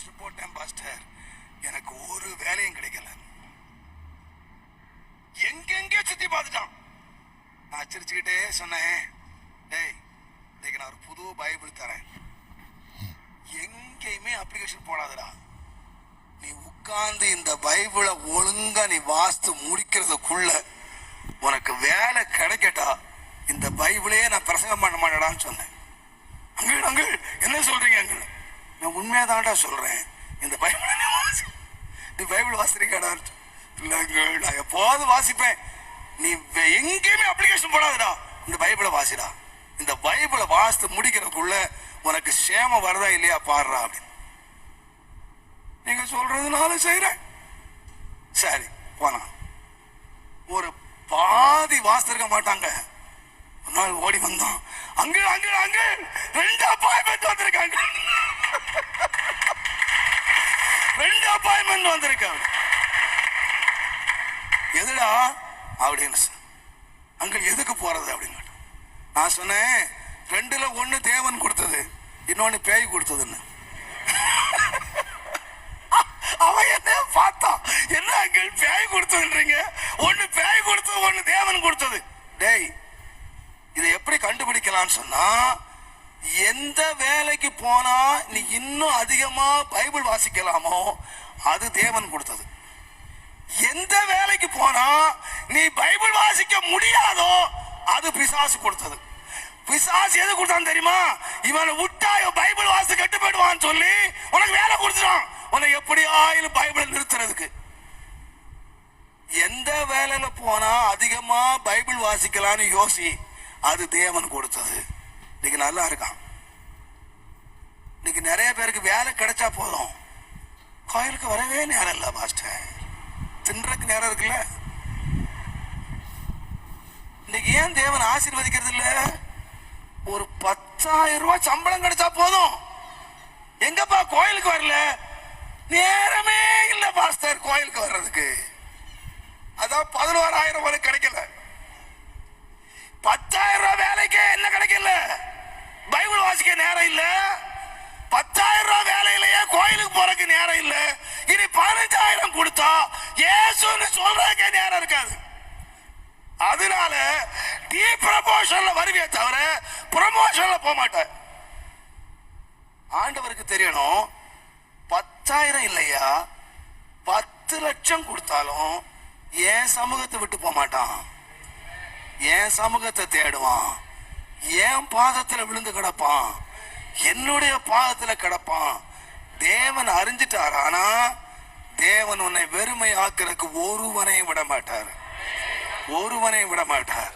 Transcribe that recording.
Application போட்டேன் pastor எனக்கு ஒரு வேலையும் கிடைக்கல. எங்கெங்கே சுத்தி பார்த்துட்டான். நான் சிரிச்சுக்கிட்டே சொன்னேன். டேய் இன்னைக்கு நான் ஒரு புது பைபிள் தரேன். எங்கேயுமே அப்ளிகேஷன் போடாதடா. நீ உட்கார்ந்து இந்த பைபிளை ஒழுங்கா நீ வாஸ்து முடிக்கிறதுக்குள்ள உனக்கு வேலை கிடைக்கட்டா. இந்த பைபிளையே நான் பிரசங்கம் பண்ண மாட்டேடான்னு சொன்னேன். அங்கிள் அங்கிள் என்ன சொல்றீங்க அங்கிள்? நான் உண்மையாதான்டா சொல்கிறேன் இந்த பைபிள் நீ நீ பைபிள் வாசிறீங்கடா இல்ல நான் எப்போது வாசிப்பேன். நீ எங்கேயுமே அப்ளிகேஷன் போடாதடா. இந்த பைபிளை வாசிடா. இந்த பைபிளை வாசித்து முடிக்கிறதுக்குள்ள உனக்கு சேமம் வருதா இல்லையா பாடுறா அப்படின்னு. நீங்க சொல்றதுனால செய்யறேன் சரி போனா ஒரு பாதி வாசித்திருக்க மாட்டாங்க. ஒரு நாள் ஓடி வந்தோம் அங்கே அங்க அங்கே ரெண்டு அப்பாயின்மெண்ட் வந்திருக்காங்க ரெண்டு அப்பாயின்மெண்ட் வந்திருக்காங்க. எதுடா? அப்படின்னு சொன்னேன். அங்க எதுக்கு போறது அப்படின்னு நான் சொன்னேன் ரெண்டுல ஒண்ணு தேவன் கொடுத்தது இன்னொன்னு பேய் கொடுத்ததுன்னு. அவன் என்ன பார்த்தான் என்ன அங்க பேய் கொடுத்ததுன்றீங்க? ஒண்ணு பேய் கொடுத்தது ஒண்ணு தேவன் கொடுத்தது. டேய் இதை எப்படி கண்டுபிடிக்கலாம்னு சொன்னா எந்த வேலைக்கு போனா நீ இன்னும் அதிகமா பைபிள் வாசிக்கலாமோ அது தேவன் கொடுத்தது. எந்த வேலைக்கு போனா நீ பைபிள் வாசிக்க முடியாதோ அது பிசாசு கொடுத்தது. பிசாசு எது கொடுத்தான் தெரியுமா? இவனை விட்டா பைபிள் வாசி கெட்டு போயிடுவான்னு சொல்லி உனக்கு வேலை கொடுத்துட்டான். உன்னை எப்படி ஆயிலும் பைபிளை நிறுத்துறதுக்கு. எந்த வேலையில போனா அதிகமா பைபிள் வாசிக்கலாம்னு யோசி அது தேவன் கொடுத்தது. இன்னைக்கு நல்லா இருக்கான். இன்னைக்கு நிறைய பேருக்கு வேலை கிடைச்சா போதும். கோயிலுக்கு வரவே நேரம் இல்லை மாஸ்டர். தின்றதுக்கு நேரம் இருக்குல்ல? இன்னைக்கு ஏன் தேவன் ஆசீர்வதிக்கிறது இல்ல? ஒரு பத்தாயிரம் ரூபாய் சம்பளம் கிடைச்சா போதும். எங்கப்பா கோயிலுக்கு வரல? நேரமே இல்ல பாஸ்டர் கோயிலுக்கு வர்றதுக்கு. அதான் பதினோராயிரம் வரை கிடைக்கல. பத்தாயிரம் ரூபாய் வேலைக்கே என்ன கிடைக்கல? பைபிள் வாசிக்க நேரம் இல்ல. பத்தாயிரம் போறதுக்கு நேரம் இல்ல. இனி பதினஞ்சாயிரம் கொடுத்தா ஏசுன்னு சொல்றதுக்கே நேரம் இருக்காது. அதனால டீ ப்ரமோஷன்ல வருவே தவிர ப்ரமோஷன்ல போக மாட்டேன். ஆண்டவருக்கு தெரியணும் பத்தாயிரம் இல்லையா? பத்து லட்சம் கொடுத்தாலும் என் சமூகத்தை விட்டு போக மாட்டான். என் சமூகத்தை தேடுவான். என் பாதத்துல விழுந்து கிடப்பான். என்னுடைய பாதத்துல கிடப்பான். தேவன் அறிஞ்சிட்டார். ஆனா தேவன் உன்னை வெறுமை ஆக்குறதுக்கு ஒருவனையும் விட மாட்டார் ஒருவனையும் விட மாட்டார்